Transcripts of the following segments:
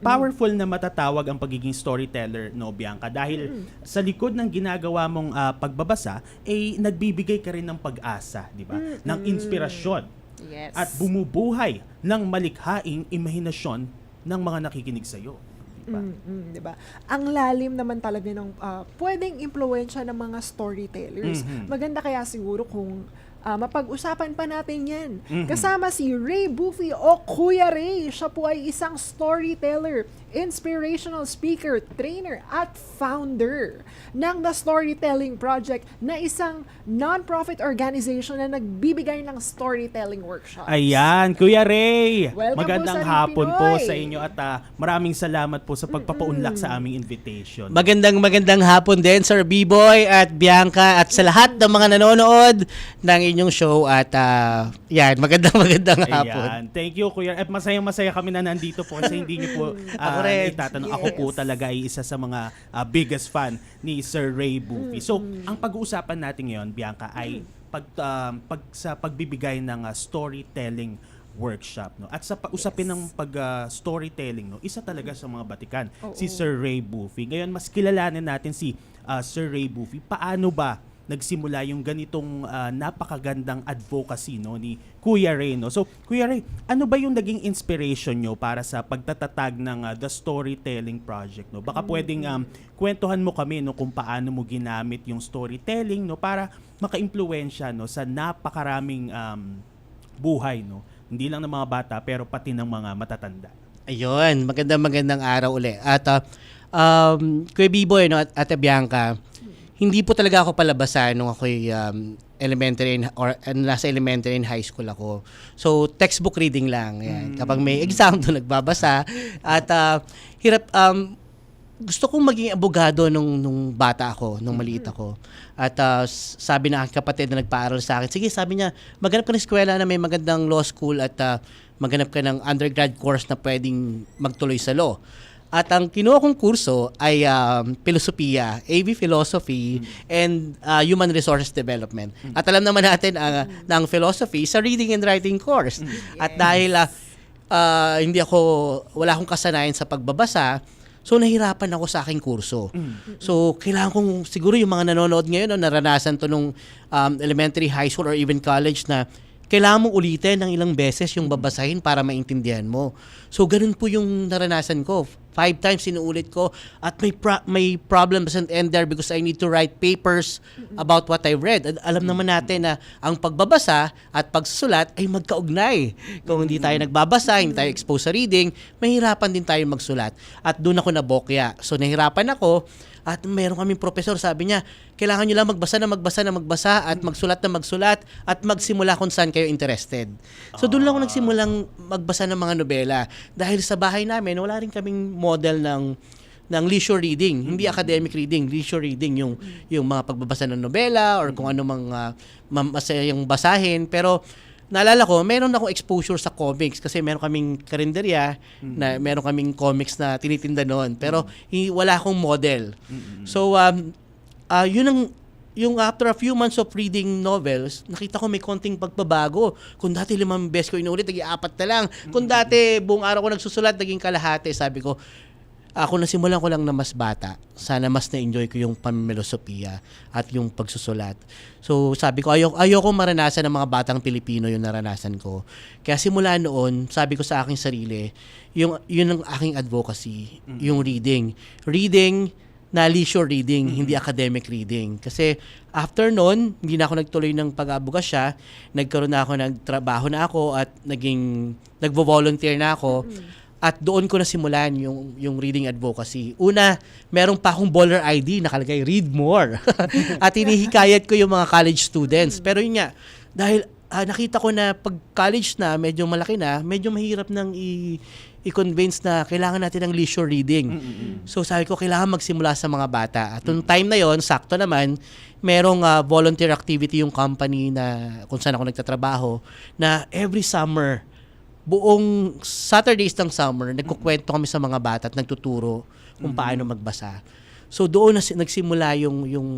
powerful na matatawag ang pagiging storyteller, no, Bianca? Dahil sa likod ng ginagawa mong ah, pagbabasa, eh, nagbibigay ka rin ng pag-asa, di ba? Ng inspirasyon. Yes. At bumubuhay ng malikhaing imahinasyon ng mga nakikinig. Di ba? Mm, mm, 'di ba? Ang lalim naman talaga ng ah, pwedeng impluwensya ng mga storytellers. Mhm. Maganda kaya siguro kung ah, mapag-usapan pa natin 'yan. Mhm. Kasama si Ray Buffy o Kuya Ray. Siya po ay isang storyteller, inspirational speaker, trainer at founder ng The Storytelling Project na isang non-profit organization na nagbibigay ng storytelling workshops. Ayan, Kuya Ray. Welcome po Magandang sa hapon Pinoy. po sa inyo at ah, maraming salamat po sa pagpapaunlak sa aming invitation. Magandang magandang hapon din Sir B-Boy at Bianca at sa lahat ng mga nanonood ng inyong show at ah, yan, magandang magandang hapon. Ayan. Thank you, Kuya. At masayang masaya kami na nandito po kasi hindi niyo po Ako uh, rin. itatanong. Ako po talaga ay isa sa mga ah, biggest fan ni Sir Ray Buffy. So, ang pag-uusapan natin ngayon, Bianca, ay pag, ah, pag sa pagbibigay ng ah, storytelling workshop no at sa pa- usapin ng pag ah, storytelling no isa talaga sa mga batikan si Sir Ray Buffy ngayon mas kilalanin natin si ah, Sir Ray Buffy paano ba nagsimula yung ganitong ah, napakagandang advocacy no ni Kuya Ray no. So Kuya Ray, ano ba yung naging inspiration nyo para sa pagtatatag ng ah, The Storytelling Project no? Baka pwedeng um, kwentuhan mo kami no kung paano mo ginamit yung storytelling no para makaimpluwensya no sa napakaraming um, buhay no. Hindi lang ng mga bata pero pati ng mga matatanda. Ayun, magandang magandang araw uli. At ah, um, Kuya B-Boy no, at Ate Bianca, hindi po talaga ako palabasan nung ako'y um, elementary in- or uh, nasa elementary and high school ako. So, textbook reading lang. Yan. Kapag may exam doon, nagbabasa. At ah, hirap, um, gusto kong maging abogado nung, nung bata ako, nung maliit ako. At s- sabi na aking kapatid na nagpaaral sa akin, sige, sabi niya, maghanap ka ng eskwela na may magandang law school at ah, maghanap ka ng undergrad course na pwedeng magtuloy sa law. At ang kinuha kong kurso ay um, filosofiya, AV Philosophy, and ah, Human Resources Development. At alam naman natin ang ng philosophy sa reading and writing course. At dahil ah, ah, hindi ako, wala akong kasanayan sa pagbabasa, so nahirapan ako sa aking kurso. So kailangan kong, siguro yung mga nanonood ngayon, no, naranasan to nung um, elementary, high school, or even college na kailangan mong ulitin ng ilang beses yung babasahin para maintindihan mo. So, ganun po yung naranasan ko. Five times sinuulit ko at may pro- may problem doesn't end there because I need to write papers about what I read. At alam naman natin na ang pagbabasa at pagsusulat ay magkaugnay. Kung hindi tayo nagbabasa, hindi tayo exposed sa reading, mahirapan din tayo magsulat. At doon ako nabokya. So, nahirapan ako at meron kaming professor, sabi niya, kailangan nyo lang magbasa na magbasa na magbasa at magsulat na magsulat at magsimula kung saan kayo interested. So doon lang ako nagsimulang magbasa ng mga nobela. Dahil sa bahay namin, wala rin kaming model ng ng leisure reading, hindi academic reading, leisure reading yung yung mga pagbabasa ng nobela or kung ano mga masayang basahin. Pero naalala ko, meron akong exposure sa comics kasi meron kaming karinderya na meron kaming comics na tinitinda noon. Pero hi- wala akong model. So, um, ah, yun ang yung after a few months of reading novels, nakita ko may konting pagbabago. Kung dati limang beses ko inulit, naging apat na lang. Kung dati buong araw ko nagsusulat, naging kalahati. Sabi ko, ako nasimulan ko lang na mas bata. Sana mas na-enjoy ko yung pamilosopiya at yung pagsusulat. So sabi ko, ayoko, ayoko maranasan ng mga batang Pilipino yung naranasan ko. Kaya simula noon, sabi ko sa aking sarili, yung, yun ang aking advocacy, yung reading. Reading na leisure reading, hindi academic reading. Kasi after noon, hindi na ako nagtuloy ng pag-abogasya, nagkaroon na ako, nagtrabaho na ako at naging, nagvo-volunteer na ako. At doon ko nasimulan yung, yung reading advocacy. Una, meron pa akong baller ID, nakalagay, read more. at hinihikayat ko yung mga college students. Pero yun nga, dahil ah, nakita ko na pag college na, medyo malaki na, medyo mahirap nang i- i-convince na kailangan natin ng leisure reading. So sabi ko, kailangan magsimula sa mga bata. At nung time na yon sakto naman, merong ah, volunteer activity yung company na kung saan ako nagtatrabaho, na every summer, buong Saturdays ng summer, nagkukwento kami sa mga bata at nagtuturo kung paano magbasa. So doon na si- nagsimula yung yung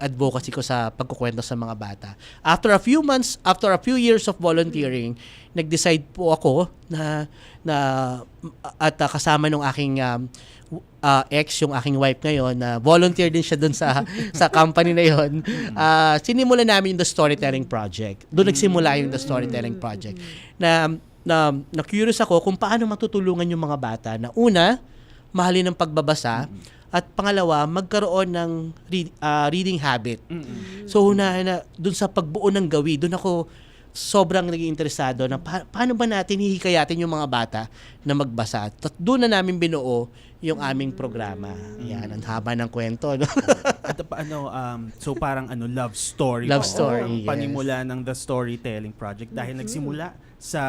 advocacy ko sa pagkukwento sa mga bata. After a few months, after a few years of volunteering, nag-decide po ako na na at uh, kasama nung aking um, uh, ex, yung aking wife ngayon, na volunteer din siya doon sa sa company na yon. Uh, sinimula namin yung The Storytelling Project. Doon nagsimula yung The Storytelling Project. Na na na curious ako kung paano matutulungan yung mga bata na una, mahalin ang pagbabasa at pangalawa, magkaroon ng read- ah, reading habit. So na, na doon sa pagbuo ng gawi, doon ako sobrang naging interesado na pa- paano ba natin hihikayatin yung mga bata na magbasa. At doon na namin binuo yung aming programa. Yan, ang haba ng kwento. No? At pa- ano, um, so parang ano, love story. Love po. story, Ang yes. panimula ng The Storytelling Project dahil nagsimula sa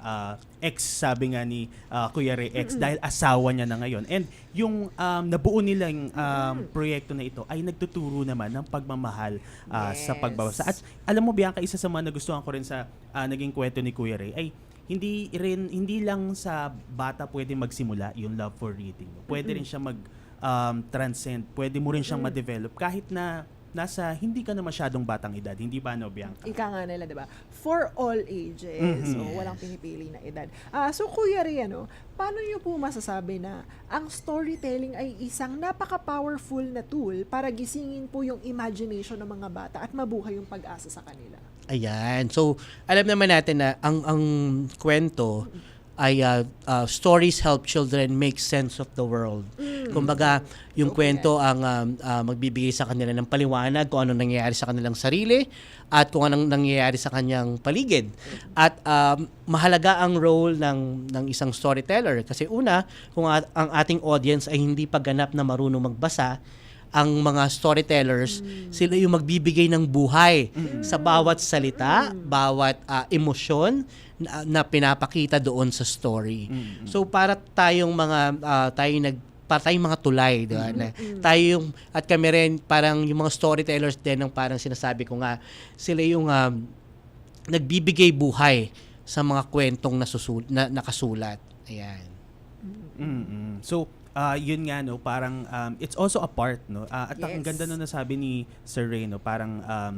uh, ex, sabi nga ni uh, Kuya Ray, ex, dahil asawa niya na ngayon. And yung um, nabuo nilang um, proyekto na ito ay nagtuturo naman ng pagmamahal uh, sa Yes. pagbabasa. At alam mo, Bianca, isa sa mga nagustuhan ko rin sa uh, naging kwento ni Kuya Ray ay hindi rin hindi lang sa bata pwede magsimula yung love for reading. Pwede rin siya mag um, transcend, pwede mo rin siyang ma-develop kahit na nasa hindi ka na masyadong batang edad, hindi ba no Bianca? Ika nga nila, di ba? For all ages. Mhm. So, walang pinipili na edad. Ah, so, Kuya Ria, no, paano niyo po masasabi na ang storytelling ay isang napaka-powerful na tool para gisingin po yung imagination ng mga bata at mabuhay yung pag-asa sa kanila? Ayan. So, alam naman natin na ang ang kwento ay uh, uh, stories help children make sense of the world. Kumbaga, yung Okay. kwento ang um, uh, magbibigay sa kanila ng paliwanag kung ano nangyayari sa kanilang sarili at kung anong nangyayari sa kanyang paligid. At um, mahalaga ang role ng ng isang storyteller kasi una, kung at- ang ating audience ay hindi pa ganap na marunong magbasa, ang mga storytellers, sila yung magbibigay ng buhay sa bawat salita, bawat ah, emosyon na, na pinapakita doon sa story. So para tayong mga ah, tayo nag para tayong mga tulay, di ba? Na tayo yung at kami rin parang yung mga storytellers din ng parang sinasabi ko nga, sila yung um, nagbibigay buhay sa mga kwentong nasusul na nakasulat. Ayan. mm So, ah, yun nga no, parang um, it's also a part no. Ah, at ang Yes. ganda no nasabi ni Sir Ray no, parang um,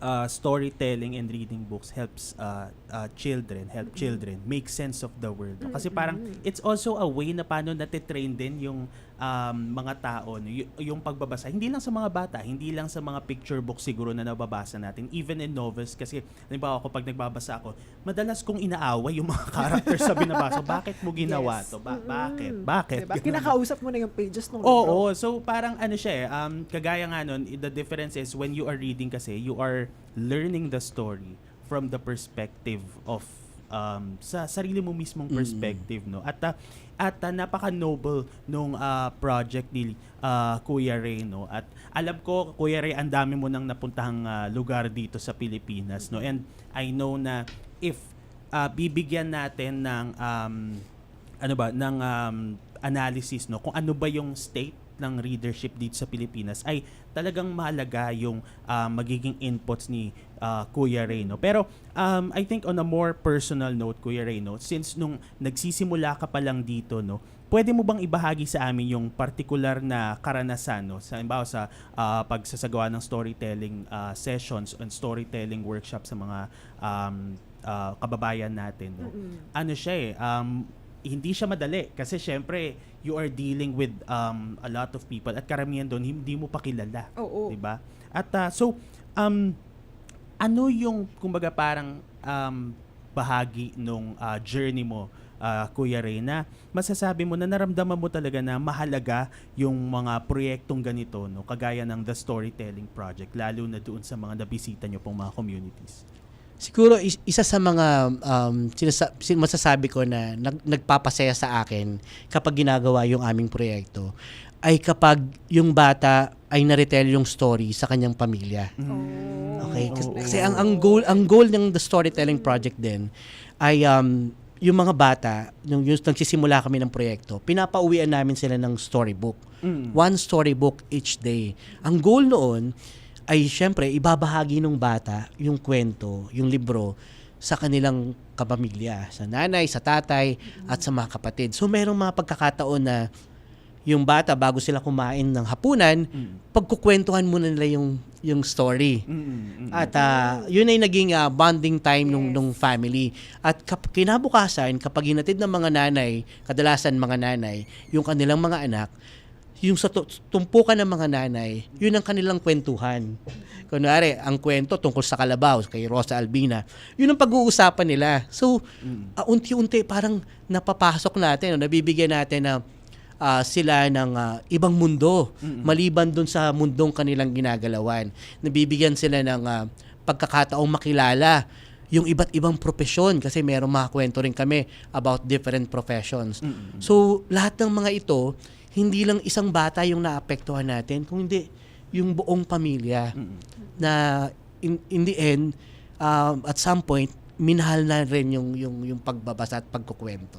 ah, storytelling and reading books helps ah, ah, children, help children make sense of the world. no? Kasi parang it's also a way na paano natitrain din yung um, mga tao? Y- yung pagbabasa. Hindi lang sa mga bata, hindi lang sa mga picture books siguro na nababasa natin, even in novels. Kasi, halimbawa ako, pag nagbabasa ako, madalas kong inaaway yung mga characters sa binabasa. Bakit mo ginawa Yes. to? Ba- Mm-mm. bakit? Bakit? Diba? Ganun. Kinakausap mo na yung pages ng Oo, so parang ano siya eh, um, kagaya nga nun, the difference is when you are reading kasi, you are learning the story from the perspective of um, sa sarili mo mismong perspective, no? At uh, at uh, napaka-noble nung uh, project ni uh, Kuya Ray, no? At alam ko, Kuya Ray, ang dami mo nang napuntahang uh, lugar dito sa Pilipinas, no? And I know na if uh, bibigyan natin ng um, ano ba ng um, analysis no kung ano ba yung state ng readership dito sa Pilipinas ay talagang mahalaga yung ah, magiging inputs ni ah, Kuya Ray no pero um, I think on a more personal note Kuya Ray no since nung nagsisimula ka pa lang dito no pwede mo bang ibahagi sa amin yung particular na karanasan no? Sa halimbawa sa ah, pagsasagawa ng storytelling ah, sessions and storytelling workshop sa mga um, ah, kababayan natin no? Ano siya eh, um, hindi siya madali kasi syempre you are dealing with um, a lot of people at karamihan doon hindi mo pa kilala, Oo. 'di ba? At ah, so um ano yung kumbaga parang um, bahagi nung ah, journey mo ah, Kuya Ray na masasabi mo na naramdaman mo talaga na mahalaga yung mga proyektong ganito no kagaya ng The Storytelling Project lalo na doon sa mga nabisita nyo pong mga communities. Siguro is- isa sa mga um, sinasa- sin- masasabi ko na nag- nagpapasaya sa akin kapag ginagawa yung aming proyekto ay kapag yung bata ay naretell yung story sa kanyang pamilya. Oh. Okay? Kasi, ang ang goal ang goal ng the storytelling project din ay um, yung mga bata, yung, yung nagsisimula kami ng proyekto, pinapauwian namin sila ng storybook. Mm. One storybook each day. Ang goal noon ay syempre ibabahagi ng bata yung kwento, yung libro sa kanilang kapamilya, sa nanay, sa tatay, at sa mga kapatid. So merong mga pagkakataon na yung bata bago sila kumain ng hapunan, Mm. pagkukwentuhan muna nila yung yung story. Mm, mm, mm. At ah, yun ay naging ah, bonding time nung Yes. nung family. At kap- kinabukasan kapag hinatid ng mga nanay, kadalasan mga nanay, yung kanilang mga anak, yung sa tu- tumpukan ng mga nanay, yun ang kanilang kwentuhan. Kunwari, ang kwento tungkol sa kalabaw kay Rosa Albina, yun ang pag-uusapan nila. So, ah, unti-unti parang napapasok natin, nabibigyan natin na ah, sila ng ah, ibang mundo maliban dun sa mundong kanilang ginagalawan. Nabibigyan sila ng ah, pagkakataong makilala yung iba't ibang profesyon kasi meron mga kwento rin kami about different professions. So, lahat ng mga ito, hindi lang isang bata yung naapektuhan natin, kung hindi yung buong pamilya na in, in the end, um, at some point, minahal na rin yung, yung, yung pagbabasa at pagkukwento.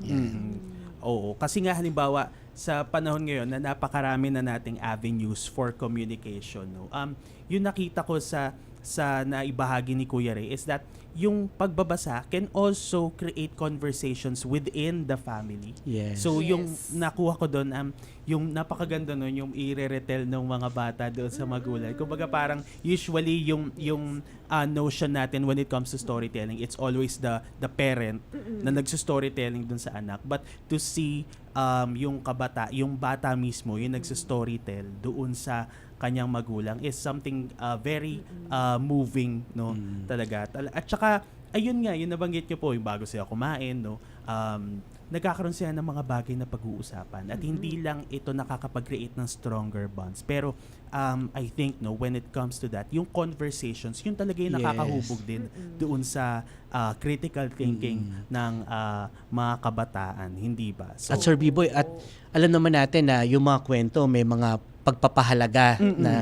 Mm. Oo, kasi nga halimbawa sa panahon ngayon na napakarami na nating avenues for communication, no. Um, yung nakita ko sa sa naibahagi ni Kuya Ray is that yung pagbabasa can also create conversations within the family. Yes. So yung Yes. nakuha ko doon um yung napakaganda noon yung i-retell ng mga bata doon sa magulang. Kumbaga parang usually yung yung uh, notion natin when it comes to storytelling, it's always the the parent na nagso-storytelling doon sa anak. But to see um yung kabata, yung bata mismo yung nagso-storytell doon sa kanyang magulang is something uh, very uh, moving no talaga. Tal- at saka ayun nga yung nabanggit niyo po yung bago sila kumain no um, nagkakaroon sila ng mga bagay na pag-uusapan. At hindi lang ito nakakapag-create ng stronger bonds. Pero um, I think no when it comes to that yung conversations yun talaga yung Yes. nakakahubog din doon sa uh, critical thinking ng uh, mga kabataan. Hindi ba? So at Sir B-Boy, at alam naman natin na yung mga kwento may mga pagpapahalaga na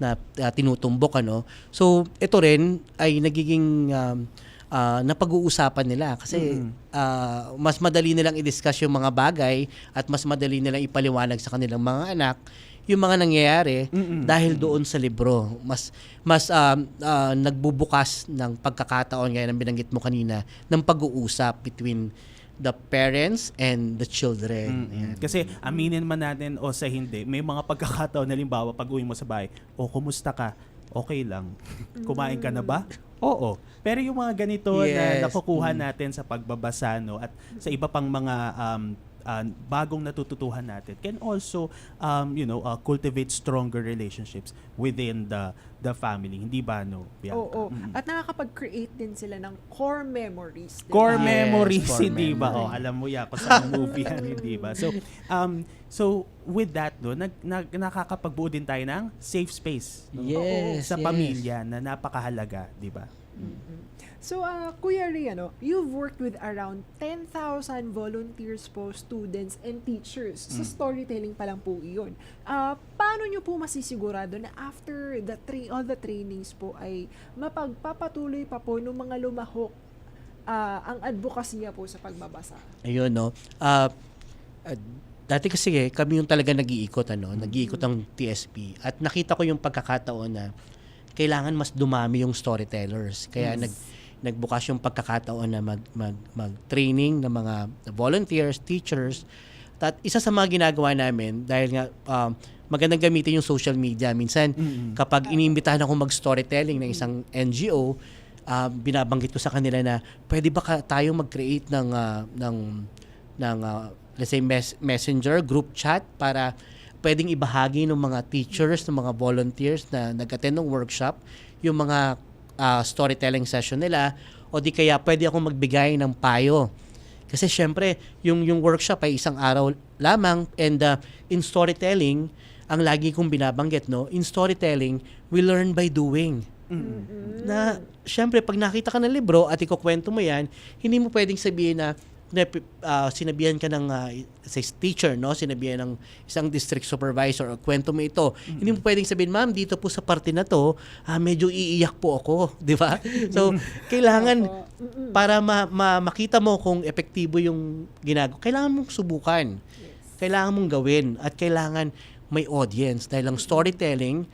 na uh, tinutumbok ano. So ito rin ay nagiging um, ah, napag-uusapan nila kasi ah, mas madali nilang i-discuss yung mga bagay at mas madali nilang ipaliwanag sa kanilang mga anak yung mga nangyayari dahil doon sa libro. Mas mas um, ah, nagbubukas ng pagkakataon gaya ng binanggit mo kanina ng pag-uusap between the parents and the children. Ayan. Kasi aminin man natin o sa hindi, may mga pagkakataon na limbawa pag uwi mo sa bahay, o kumusta ka? Okay lang. Kumain ka na ba? Oo. Pero yung mga ganito Yes. na nakukuha natin sa pagbabasa no at sa iba pang mga um, uh, bagong natututuhan natin can also um, you know uh, cultivate stronger relationships within the the family hindi ba no Bianca? Oo. At nakakapag-create din sila ng core memories. di core? Yes, memories core hindi ba oh alam mo ya kung sa movie yan hindi ba so um so with that do nag, nag nakakapagbuo din tayo ng safe space no? Yes, sa yes. pamilya na napakahalaga di ba So, uh, Kuya Ray, ano, you've worked with around 10,000 volunteers po, students, and teachers. Sa storytelling pa lang po iyon. Uh, paano nyo po masisigurado na after the tra- all the trainings po ay mapagpapatuloy pa po ng mga lumahok uh, ang advokasya po sa pagbabasa? Ayun, no. Ah, ah, dati kasi eh, kami yung talaga nag-iikot, ano, nag-iikot ang TSP. At nakita ko yung pagkakataon na kailangan mas dumami yung storytellers. Kaya nag nagbukas yung pagkakataon na mag, mag, mag-training ng mga volunteers, teachers. At isa sa mga ginagawa namin, dahil nga um, magandang gamitin yung social media. Minsan, kapag iniimbitahan ako mag-storytelling ng isang NGO, ah, binabanggit ko sa kanila na pwede ba ka, tayo mag-create ng ah, ng ng ah, let's say mes- messenger group chat para pwedeng ibahagi ng mga teachers, ng mga volunteers na nag-attend ng workshop yung mga ah, storytelling session nila o di kaya pwede akong magbigay ng payo. Kasi syempre, yung yung workshop ay isang araw lamang and ah, in storytelling, ang lagi kong binabanggit, no, in storytelling, we learn by doing na syempre pag nakita ka ng libro at ikukwento mo yan, hindi mo pwedeng sabihin na na ah, sinabihan ka ng say teacher no? Sinabihan ng isang district supervisor o kwento mo ito. Hindi mo pwedeng sabihin ma'am dito po sa parte na to ah, medyo iiyak po ako. Di ba? So kailangan para ma- ma- makita mo kung epektibo yung ginagawa kailangan mong subukan. Kailangan mong gawin at kailangan may audience dahil ang storytelling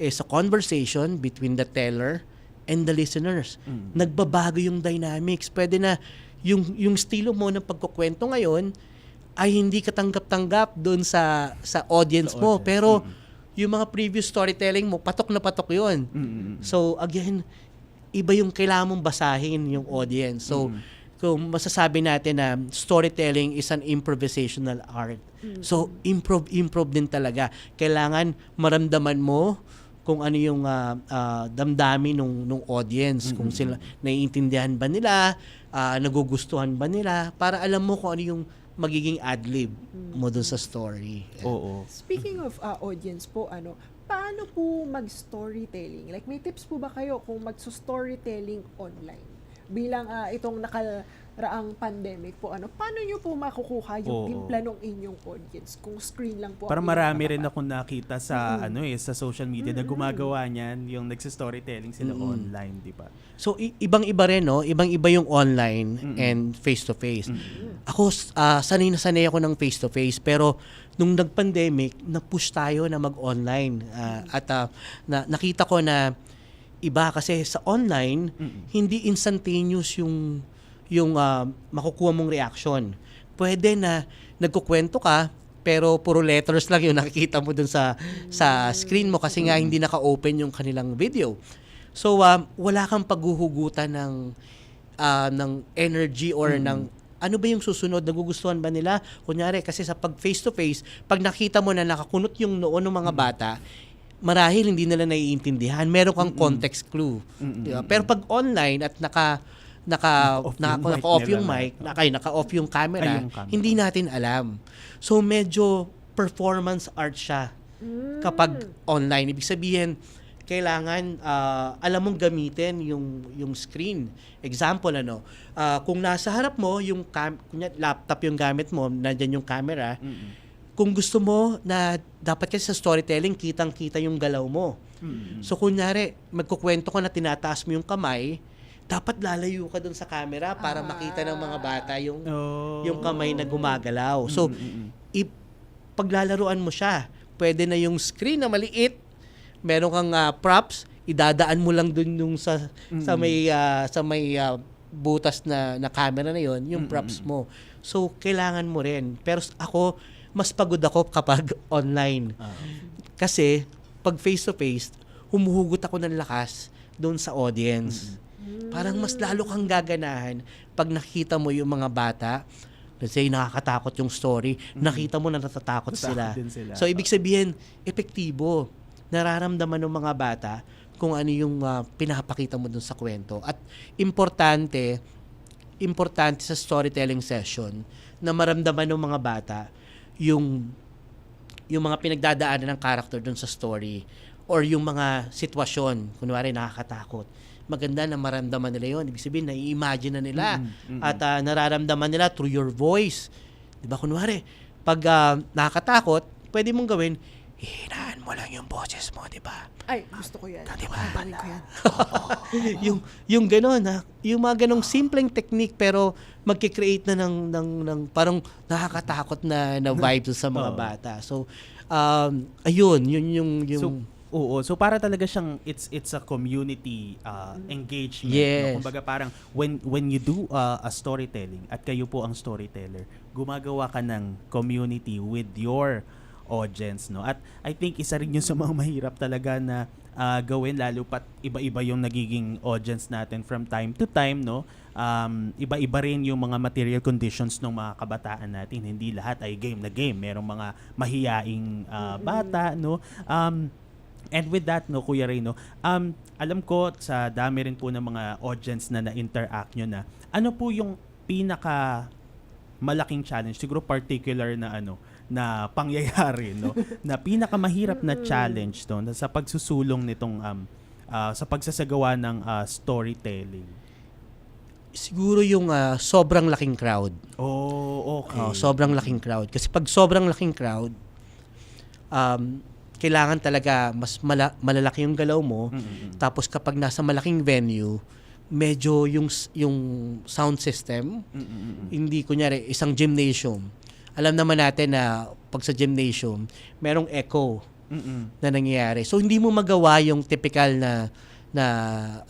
is a conversation between the teller and the listeners. Nagbabago yung dynamics. Pwede na yung yung estilo mo ng pagkukwento ngayon ay hindi katanggap-tanggap doon sa sa audience Sa mo. audience. Pero yung mga previous storytelling mo, patok na patok yun. Mm-mm. So again, iba yung kailangan mong basahin yung audience. So kung masasabi natin na storytelling is an improvisational art. So improv improv din talaga. Kailangan maramdaman mo kung ano yung ah, ah, damdamin nung nung audience, kung sila naiintindihan ba nila, ah, nagugustuhan ba nila para alam mo kung ano yung magiging adlib mo dun sa story. Oo. Speaking of uh, audience po, ano, paano po mag-storytelling? Like, may tips po ba kayo kung mag-storytelling online? Bilang ah, itong nakaraang pandemic po, ano, paano nyo po makukuha yung Oo. timpla ng inyong audience kung screen lang po? ang Para inyong marami rin nakatapat? akong nakita sa ano eh sa social media na gumagawa niyan, yung nagsi-storytelling sila online, di ba? So i- ibang-iba rin no, ibang-iba yung online and face to face. Ako ah, sanay na sanay ako ng face to face pero nung nag-pandemic, na-push tayo na mag-online Ah, at ah, na, nakita ko na iba kasi sa online hindi instantaneous yung yung ah, makukuha mong reaction. Pwede na nagkukwento ka pero puro letters lang yung nakikita mo dun sa sa screen mo kasi nga hindi naka-open yung kanilang video. So um, wala kang paghuhugutan ng ah, ng energy or ng ano ba yung susunod nagugustuhan ba nila kunyari kasi sa pag face to face pag nakita mo na nakakunot yung noo ng mga bata marahil hindi nila naiintindihan meron kang context clue Mm-mm. Di ba? pero pag online at naka naka Naka-off naka, yung mic naka-off nila yung na. mic naka, naka-off yung camera, Ay, yung camera. hindi natin alam so medyo performance art siya Mm. kapag online. Ibig sabihin, kailangan ah, alam mong gamitin yung yung screen. Example ano, ah, kung nasa harap mo yung cam, kunya, laptop yung gamit mo, nandiyan yung camera, Mm-mm. kung gusto mo na dapat kasi sa storytelling kitang-kita yung galaw mo. Mm-mm. So kunyari, magkukwento ka na tinataas mo yung kamay, dapat lalayo ka dun sa camera para makita ng mga bata yung Oh. yung kamay na gumagalaw. So Mm-mm. i- paglalaruan mo siya, pwede na yung screen na maliit, meron kang ah, props, idadaan mo lang dun yung sa sa may ah, sa may ah, butas na na camera na yon, yung props mo. So kailangan mo rin. Pero ako mas pagod ako kapag online. Ah. Kasi pag face to face, humuhugot ako ng lakas doon sa audience. Parang mas lalo kang gaganahan pag nakita mo yung mga bata, let's say nakakatakot yung story, nakita mo na natatakot sila. sila. So ibig sabihin, epektibo. Nararamdaman ng mga bata kung ano yung ah, pinapakita mo dun sa kwento. At importante, importante sa storytelling session na maramdaman ng mga bata yung yung mga pinagdadaanan ng character dun sa story or yung mga sitwasyon, kunwari nakakatakot. Maganda na maramdaman nila yon. Ibig sabihin, nai-imagine na nila. Mm, mm, At ah, nararamdaman nila through your voice. Di ba? Kunwari, pag ah, nakakatakot, pwede mong gawin, hihinaan mo lang yung boses mo, di ba? Ay, gusto ko yan. Di ba? Ko yan. yung yung gano'n ha, yung mga ganong simpleng technique pero magki-create na ng ng ng parang nakakatakot na na vibes sa mga bata. So um ayun, yun yung yung So, oo. So para talaga siyang it's it's a community uh, engagement. Yes. No? Kumbaga parang when when you do uh, a storytelling at kayo po ang storyteller, gumagawa ka ng community with your audience, no? At I think isa rin yun sa mga mahirap talaga na uh, gawin lalo pat iba-iba yung nagiging audience natin from time to time, no? Um, iba-iba rin yung mga material conditions ng mga kabataan natin. Hindi lahat ay game na game. Merong mga mahiyaing uh, bata, no? Um, And with that, no, Kuya Ray, no, um, alam ko sa dami rin po ng mga audience na na-interact nyo na, ano po yung pinaka malaking challenge, siguro particular na ano, na pangyayari, no, na pinaka mahirap na challenge to na sa pagsusulong nitong um, ah, sa pagsasagawa ng ah, storytelling. siguro yung ah, sobrang laking crowd. Oh, okay. Oh, sobrang laking crowd. Kasi pag sobrang laking crowd, um, kailangan talaga mas mala- malalaki yung galaw mo. Mm-mm. Tapos kapag nasa malaking venue, medyo yung yung sound system, Mm-mm. hindi kunyari isang gymnasium. Alam naman natin na pag sa gymnasium, merong echo Mm-mm. na nangyayari. So hindi mo magawa yung typical na na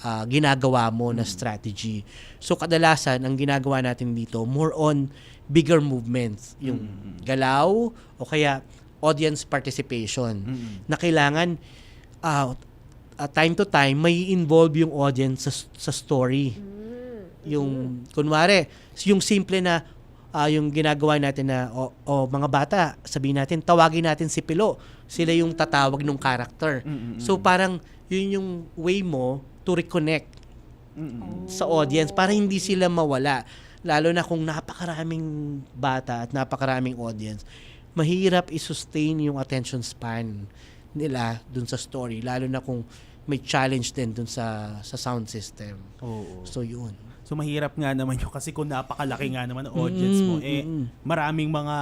ah, ginagawa mo na strategy. So kadalasan ang ginagawa natin dito more on bigger movements, yung Mm. galaw o kaya audience participation Mm-mm. na kailangan ah, ah, time to time may involve yung audience sa, sa story. Yung kunwari, yung simple na ah, yung ginagawa natin na o, o mga bata, sabihin natin tawagin natin si Pilo. Sila yung tatawag ng character. Mm-mm. So parang yun yung way mo to reconnect Mm-mm. sa audience para hindi sila mawala. Lalo na kung napakaraming bata at napakaraming audience, mahirap i-sustain yung attention span nila dun sa story. Lalo na kung may challenge din dun sa sa sound system. Oo. So yun. So mahirap nga naman yun kasi kung napakalaki nga naman ang audience mo, Mm, eh mm, mm. maraming mga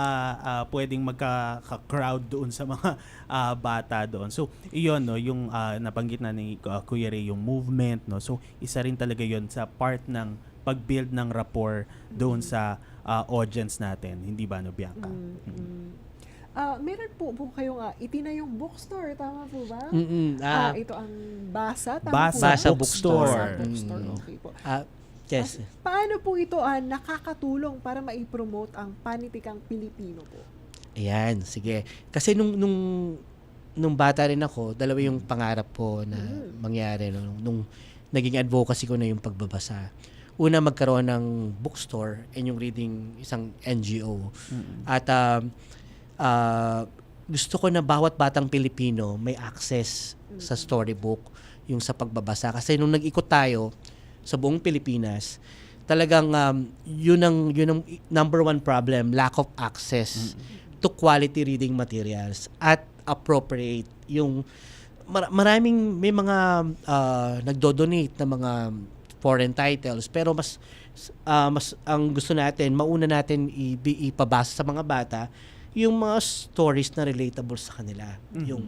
ah, pwedeng magka-crowd doon sa mga ah, bata doon. So iyon no, yung ah, nabanggit na ni ah, Kuya Ray yung movement no. So isa rin talaga yon sa part ng pag-build ng rapport doon sa ah, audience natin, hindi ba no Bianca? Mm-mm. Ah, meron po po kayong uh, itinayong bookstore, tama po ba? Mm-mm. Ah, Ah, ito ang Basa, tama Basa po ba? Basa Bookstore. Basa Bookstore, Mm. okay po. ah, yes. Paano po ito ah, nakakatulong para mai-promote ang panitikang Pilipino po? Ayan, sige. Kasi nung nung nung bata rin ako, dalawa yung pangarap ko na Mm. mangyari no, nung, nung naging advocacy ko na yung pagbabasa. Una magkaroon ng bookstore and yung reading isang NGO. Mm-mm. At um, ah, gusto ko na bawat batang Pilipino may access sa storybook, yung sa pagbabasa. Kasi nung nag-ikot tayo sa buong Pilipinas, talagang um, yun ang yun ang number one problem, lack of access to quality reading materials at appropriate yung mar- maraming may mga ah, nagdo-donate na mga foreign titles. Pero mas ah, mas ang gusto natin mauna natin i- ipabasa sa mga bata yung mga stories na relatable sa kanila. Yung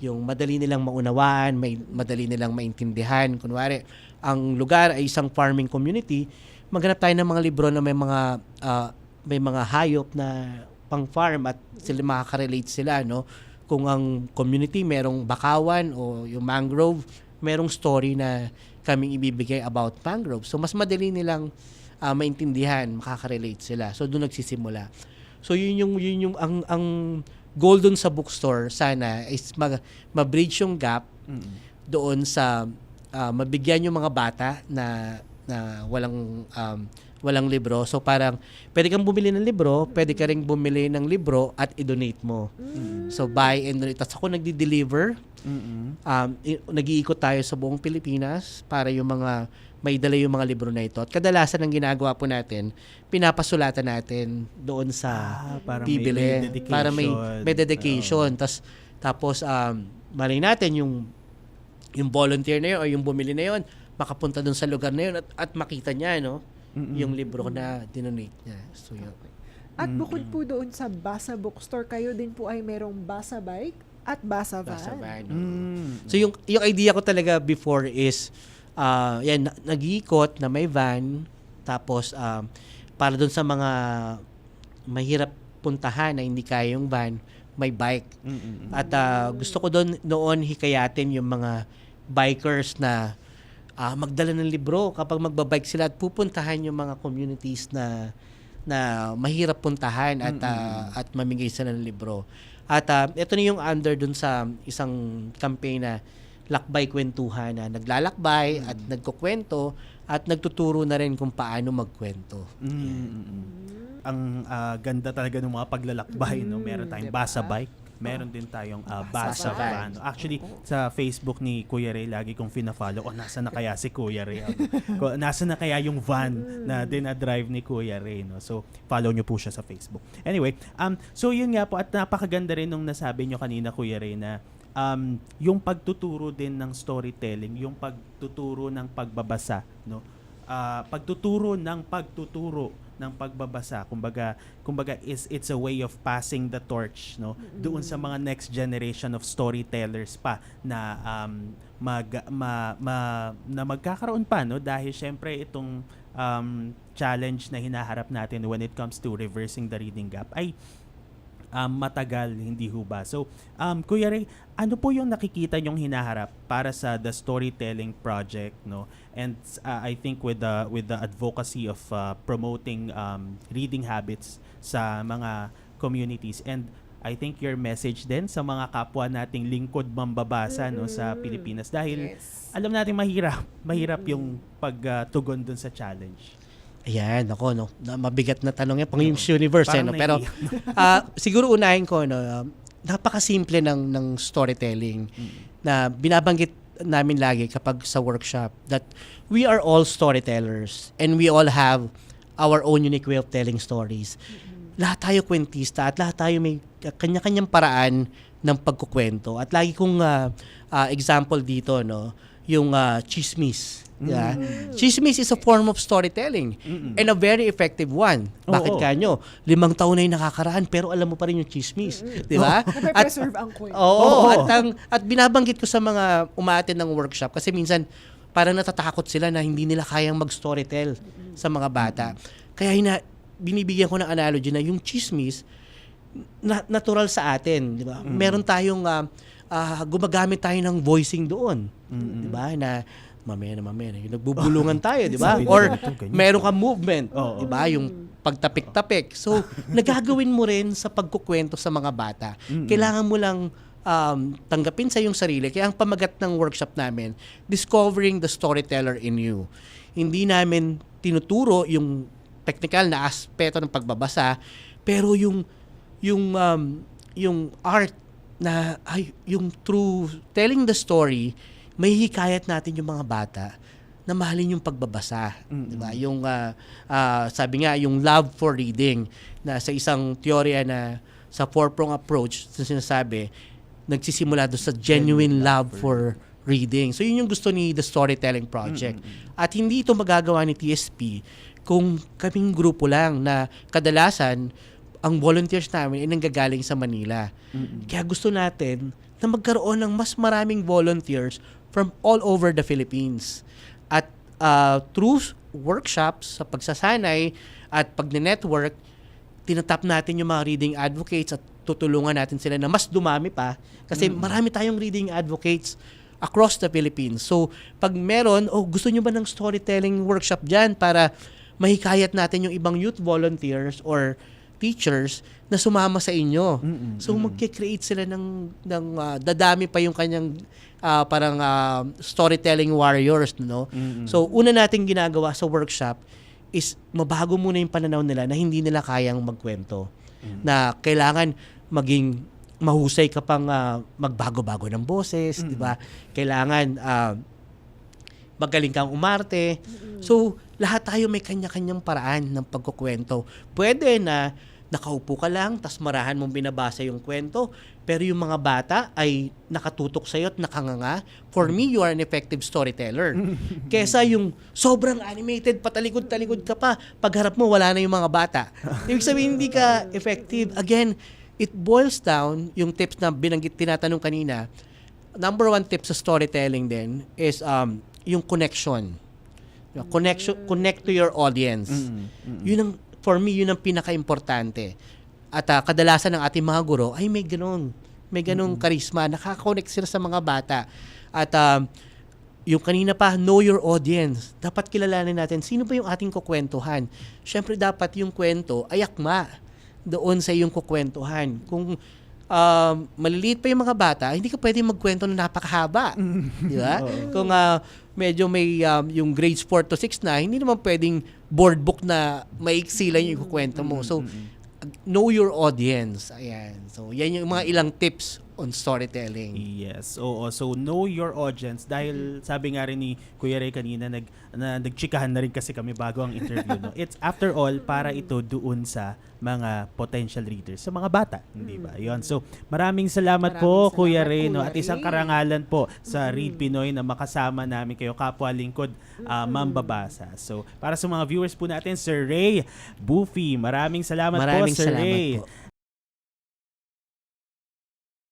yung madali nilang maunawaan, may madali nilang maintindihan. Kunwari, ang lugar ay isang farming community, maghanap tayo ng mga libro na may mga ah, may mga hayop na pang farm at sila makaka-relate sila no? Kung ang community merong bakawan o yung mangrove merong story na kaming ibibigay about mangrove. So mas madali nilang ah, maintindihan makaka-relate sila. So doon nagsisimula. So yun yung yun yung ang ang goal dun sa bookstore sana is mag, ma-bridge yung gap Mm-mm. doon sa ah, mabigyan yung mga bata na na walang um, walang libro. So parang pwede kang bumili ng libro, pwede ka ring bumili ng libro at i-donate mo. So buy and donate. Tapos ako nagdi-deliver. Mm-mm. Um, i- nag-iikot tayo sa buong Pilipinas para yung mga may dala yung mga libro na ito. At kadalasan ang ginagawa po natin, pinapasulatan natin doon sa Ah, para may- bibili may dedication. para may may dedication tas tapos um malay natin yung yung volunteer na yun o yung bumili na yun makapunta doon sa lugar na yun at, at makita niya no Mm-mm. yung libro na dinonate niya so yun At bukod po doon sa Basa Bookstore, kayo din po ay merong Basa Bike at Basa Van. Basta van? Mm. So yung yung idea ko talaga before is uh, yan na- nag-iikot na may van tapos um, para doon sa mga mahirap puntahan na hindi kaya yung van, may bike. Mm-mm. At uh, gusto ko doon noon hikayatin yung mga bikers na ah, magdala ng libro kapag magbabike sila at pupuntahan yung mga communities na na mahirap puntahan at ah, at mamigay sila ng libro. At ah, ito na yung under dun sa isang campaign na lakbay kwentuhan na naglalakbay at nagkukwento at nagtuturo na rin kung paano magkwento. Mm-mm. Ang ah, ganda talaga ng mga paglalakbay, no? Meron tayong Diba? Basa Bike, meron din tayong ah, Basa Van. Actually, sa Facebook ni Kuya Ray, lagi kong fina-follow, oh, nasa na kaya si Kuya Ray? Nasa na kaya yung van na dinadrive ni Kuya Ray, no? So, follow nyo po siya sa Facebook. Anyway, um, so yun nga po, at napakaganda rin nung nasabi nyo kanina, Kuya Ray, na um, yung pagtuturo din ng storytelling, yung pagtuturo ng pagbabasa, no? Ah, pagtuturo ng pagtuturo ng pagbabasa kumbaga kumbaga is it's a way of passing the torch no doon sa mga next generation of storytellers pa na um mag ma, ma- na magkakaroon pa no dahil syempre itong um, challenge na hinaharap natin when it comes to reversing the reading gap ay um, matagal, hindi ho ba? So, um, Kuya Ray, ano po yung nakikita nyong hinaharap para sa the storytelling project, no? And uh, I think with the with the advocacy of uh, promoting um, reading habits sa mga communities and I think your message din sa mga kapwa nating lingkod mambabasa no sa Pilipinas dahil Yes. alam natin mahirap, mahirap yung pagtugon dun sa challenge. Ayan, ako, no? Na, mabigat na tanong yan. Pang Miss Universe, eh, no? Pero, ah, siguro unahin ko, no? um, napakasimple ng, ng storytelling na binabanggit namin lagi kapag sa workshop that we are all storytellers and we all have our own unique way of telling stories. Lahat tayo kwentista at lahat tayo may kanya-kanyang paraan ng pagkukwento. At lagi kong ah, ah, example dito, no, yung ah, chismis. Yeah. Chismis is a form of storytelling and a very effective one. Bakit Oo. kanyo? Limang taon na yung nakakaraan pero alam mo pa rin yung chismis. Di ba? At Nape-preserve ang kwento. Oo, Oo. at ang at binabanggit ko sa mga umaattend ng workshop kasi minsan parang natatakot sila na hindi nila kayang mag-storytell sa mga bata. Kaya hina, binibigyan ko ng analogy na yung chismis na, natural sa atin, di ba? Meron tayong ah, ah, gumagamit tayo ng voicing doon, di ba? Na mamaya na mamaya na, yung nagbubulungan tayo, di ba? Or meron kang movement, di ba? Yung pagtapik-tapik. So, nagagawin mo rin sa pagkukwento sa mga bata. Kailangan mo lang um, tanggapin sa iyong sarili. Kaya ang pamagat ng workshop namin, Discovering the Storyteller in You. Hindi namin tinuturo yung technical na aspeto ng pagbabasa, pero yung yung um, yung art na ay yung through telling the story, may hikayat natin yung mga bata na mahalin yung pagbabasa, 'di ba? Yung ah, ah, sabi nga yung love for reading na sa isang teorya na sa four-prong approach na sinasabi, nagsisimula doon sa genuine love for reading. So yun yung gusto ni The Storytelling Project. At hindi ito magagawa ni TSP kung kaming grupo lang na kadalasan ang volunteers namin ay nanggagaling sa Manila. Kaya gusto natin na magkaroon ng mas maraming volunteers from all over the Philippines. At uh, through workshops sa pagsasanay at pagne-network, tinatap natin yung mga reading advocates at tutulungan natin sila na mas dumami pa kasi marami tayong reading advocates across the Philippines. So, pag meron, oh, gusto nyo ba ng storytelling workshop dyan para mahikayat natin yung ibang youth volunteers or teachers na sumama sa inyo. So, magkikreate sila ng, ng ah, dadami pa yung kanyang ah, parang ah, storytelling warriors, no? So, una nating ginagawa sa workshop is mabago muna yung pananaw nila na hindi nila kayang magkwento. Na kailangan maging mahusay ka pang ah, magbago-bago ng boses, di ba? Kailangan ah, magaling kang umarte. So, lahat tayo may kanya-kanyang paraan ng pagkukwento. Pwede na nakaupo ka lang, tas marahan mong binabasa yung kwento, pero yung mga bata ay nakatutok sa'yo at nakanganga. For me, you are an effective storyteller. Kesa yung sobrang animated, patalikod-talikod ka pa, pagharap mo, wala na yung mga bata. Ibig sabihin, hindi ka effective. Again, it boils down, yung tips na binanggit, tinatanong kanina, number one tip sa storytelling din is um, yung connection. Connection, connect to your audience. Yun ang, for me, yun ang pinaka-importante. At ah, kadalasan ng ating mga guro ay may ganun. May ganung karisma. Nakaka-connect sila sa mga bata. At um, yung kanina pa, know your audience. Dapat kilalanin natin sino ba yung ating kukwentuhan. Siyempre dapat yung kwento ay akma doon sa iyong kukwentuhan. Kung um, maliliit pa yung mga bata, hindi ka pwede magkwento na napakahaba. Di ba? Kung ah, medyo may um, yung grades 4 to 6 na, hindi naman pwedeng board book na maiksi lang yung ikukwento mo. So, know your audience. Ayan. So, yan yung mga ilang tips on storytelling. Yes. Oo. So know your audience dahil sabi nga rin ni Kuya Ray kanina nag na, nagchikahan na rin kasi kami bago ang interview no. It's after all para ito doon sa mga potential readers, sa mga bata, hindi ba? 'Yon. So maraming salamat po Maraming Kuya salamat, Ray no Kuya at isang karangalan po sa Read Pinoy na makasama namin kayo kapwa lingkod ah, mambabasa. So para sa mga viewers po natin Sir Ray Buffy, maraming salamat Maraming po Sir salamat Ray. po.